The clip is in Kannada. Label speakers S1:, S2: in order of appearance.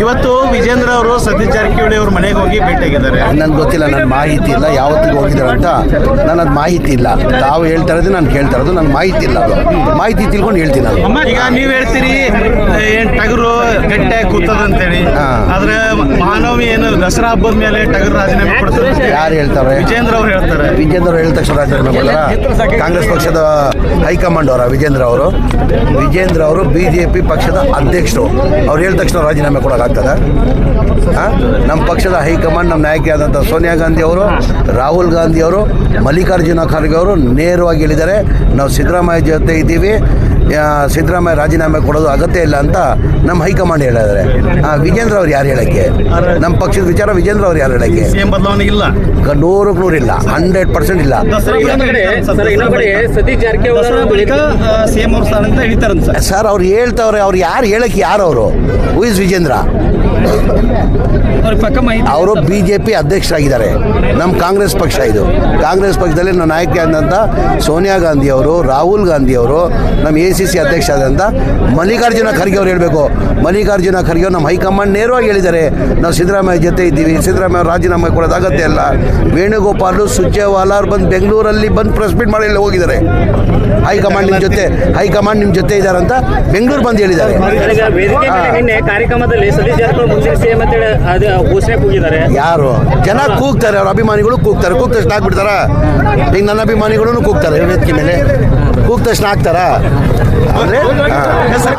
S1: ಇವತ್ತು ವಿಜೇಂದ್ರ ಅವರು ಸತೀಶ್ ಜಾರಕಿಹೊಳಿ ಅವ್ರ ಮನೆಗೆ ಹೋಗಿ ಭೇಟಿಯಾಗಿದ್ದಾರೆ
S2: ನನ್ಗೆ ಗೊತ್ತಿಲ್ಲ ನನ್ನ ಮಾಹಿತಿ ಇಲ್ಲ ಯಾವತ್ತಿಗೆ ಹೋಗಿದ್ದಾರೆ ಅಂತ. ಅದು ಮಾಹಿತಿ ಇಲ್ಲ. ತಾವು ಹೇಳ್ತಾ ಇರೋದು ನಾನು ಕೇಳ್ತಾ ಇರೋದು ನನಗೆ ಮಾಹಿತಿ ಇಲ್ಲ ಅದು. ಮಾಹಿತಿ ತಿಳ್ಕೊಂಡು ಹೇಳ್ತೀನಿ ನಾನು.
S1: ಈಗ ನೀವು ಹೇಳ್ತೀರಿ ಏನು ಟಗರು ಗಂಟೆ ಕೂತದ ಅಂತೇಳಿ
S2: ಹಾ.
S1: ಆದ್ರೆ ಮಹಾನವಮಿ ಏನು ದಸರಾ ಹಬ್ಬದ ಮೇಲೆ ಟಗರ್ ರಾಜೀನಾಮೆ ಕೊಡ್ತಾರೆ?
S2: ಯಾರು ಹೇಳ್ತಾರೆ?
S1: ವಿಜೇಂದ್ರ ಅವ್ರು ಹೇಳ್ತಾರೆ.
S2: ವಿಜೇಂದ್ರ ಹೇಳಿದ ತಕ್ಷಣ ರಾಜೀನಾಮೆ ಕೊಡಲ್ಲ? ಕಾಂಗ್ರೆಸ್ ಪಕ್ಷದ ಹೈಕಮಾಂಡ್ ಅವರ ವಿಜೇಂದ್ರ ಅವರು. ವಿಜೇಂದ್ರ ಅವರು ಬಿ ಜೆ ಪಿ ಪಕ್ಷದ ಅಧ್ಯಕ್ಷರು. ಅವ್ರು ಹೇಳಿದ ತಕ್ಷಣ ರಾಜೀನಾಮೆ ಕೊಡೋಕ್ಕಾಗ್ತದ ನಮ್ಮ ಪಕ್ಷದ ಹೈಕಮಾಂಡ್ ನಮ್ಮ ನಾಯಕಿಯಾದಂಥ ಸೋನಿಯಾ ಗಾಂಧಿ ಅವರು ರಾಹುಲ್ ಗಾಂಧಿ ಅವರು ಮಲ್ಲಿಕಾರ್ಜುನ ಖರ್ಗೆ ಅವರು ನೇರವಾಗಿ ಹೇಳಿದ್ದಾರೆ ನಾವು ಸಿದ್ದರಾಮಯ್ಯ ಜೊತೆ ಇದ್ದೀವಿ. ಸಿದ್ದರಾಮಯ್ಯ ರಾಜೀನಾಮೆ ಕೊಡೋದು ಅಗತ್ಯ ಇಲ್ಲ ಅಂತ ನಮ್ಮ ಹೈಕಮಾಂಡ್ ಹೇಳಿದ್ದಾರೆ. ವಿಜೇಂದ್ರ ಅವ್ರು ಯಾರು ಹೇಳಕ್ಕೆ? ನಮ್ಮ ಪಕ್ಷದ ವಿಚಾರ ವಿಜೇಂದ್ರ ಅವ್ರು ಯಾರು ಹೇಳಕ್ಕೆ?
S1: ಸಿಎಂ ಬದಲಾವಣೆ ಇಲ್ಲ
S2: ನೂರಕ್ಕೆ ನೂರಿಲ್ಲ ಹಂಡ್ರೆಡ್ ಪರ್ಸೆಂಟ್ ಇಲ್ಲ.
S3: ಸರ್ ಇನ್ನೊಂದು ಕಡೆ ಸತೀಶ್ ಜಾರಕಿಹೊಳಿ
S1: ಬಳಿಕ ಸಿಎಂ ಅವ್ರ ಸ್ಥಾನ ಅಂತ ಹಿಡಿತಾರಂತ ಸರ್.
S2: ಸರ್ ಅವ್ರು ಹೇಳ್ತವ್ರೆ ಅವ್ರು ಯಾರು ಹೇಳಕ್ಕೆ ಯಾರು ಅವರು? Who is Vijendra?
S1: ಅವ್ರ ಪಕ್ಕ ಮಾಹಿತಿ
S2: ಅವರು ಬಿ ಜೆ ಪಿ ಅಧ್ಯಕ್ಷರಾಗಿದ್ದಾರೆ. ನಮ್ಮ ಕಾಂಗ್ರೆಸ್ ಪಕ್ಷ ಇದು. ಕಾಂಗ್ರೆಸ್ ಪಕ್ಷದಲ್ಲಿ ನಮ್ಮ ನಾಯಕಿ ಆದಂಥ ಸೋನಿಯಾ ಗಾಂಧಿ ಅವರು ರಾಹುಲ್ ಗಾಂಧಿ ಅವರು ನಮ್ಮ ಎ ಸಿ ಸಿ ಅಧ್ಯಕ್ಷ ಆದಂಥ ಮಲ್ಲಿಕಾರ್ಜುನ ಖರ್ಗೆ ಅವ್ರು ಹೇಳಬೇಕು. ಮಲ್ಲಿಕಾರ್ಜುನ ಖರ್ಗೆ ಅವರು ನಮ್ಮ ಹೈಕಮಾಂಡ್ ನೇರವಾಗಿ ಹೇಳಿದ್ದಾರೆ. ನಾವು ಸಿದ್ದರಾಮಯ್ಯ ಜೊತೆ ಇದ್ದೀವಿ. ಸಿದ್ದರಾಮಯ್ಯ ಅವ್ರು ರಾಜೀನಾಮೆ ಕೊಡೋದು ಅಗತ್ಯ ಇಲ್ಲ. ವೇಣುಗೋಪಾಲ್ ಸುಜೇವಾಲಾರ್ ಅವ್ರು ಬಂದು ಬೆಂಗಳೂರಲ್ಲಿ ಬಂದು ಪ್ರೆಸ್ ಮೀಟ್ ಮಾಡಿ ಹೋಗಿದ್ದಾರೆ. ಹೈಕಮಾಂಡ್ ನಿಮ್ಮ ಜೊತೆ ಹೈಕಮಾಂಡ್ ನಿಮ್ಮ ಜೊತೆ ಇದ್ದಾರೆ ಅಂತ ಬೆಂಗಳೂರು ಬಂದು ಹೇಳಿದ್ದಾರೆ.
S3: ಕಾರ್ಯಕ್ರಮದಲ್ಲಿ
S2: ಯಾರು? ಜನ ಕೂಗ್ತಾರೆ ಅವ್ರ ಅಭಿಮಾನಿಗಳು ಕೂಗ್ತಾರೆ. ಕೂಗ್ ತಕ್ಷಣ ಆಗ್ಬಿಡ್ತಾರ? ಈಗ ನನ್ನ ಅಭಿಮಾನಿಗಳು ಕೂಗ್ತಾರೆ. ವೇದಿಕೆ ಮೇಲೆ. ಕೂಗ್ ತಕ್ಷಣ ಹಾಕ್ತಾರಾ ಅಂದ್ರೆ.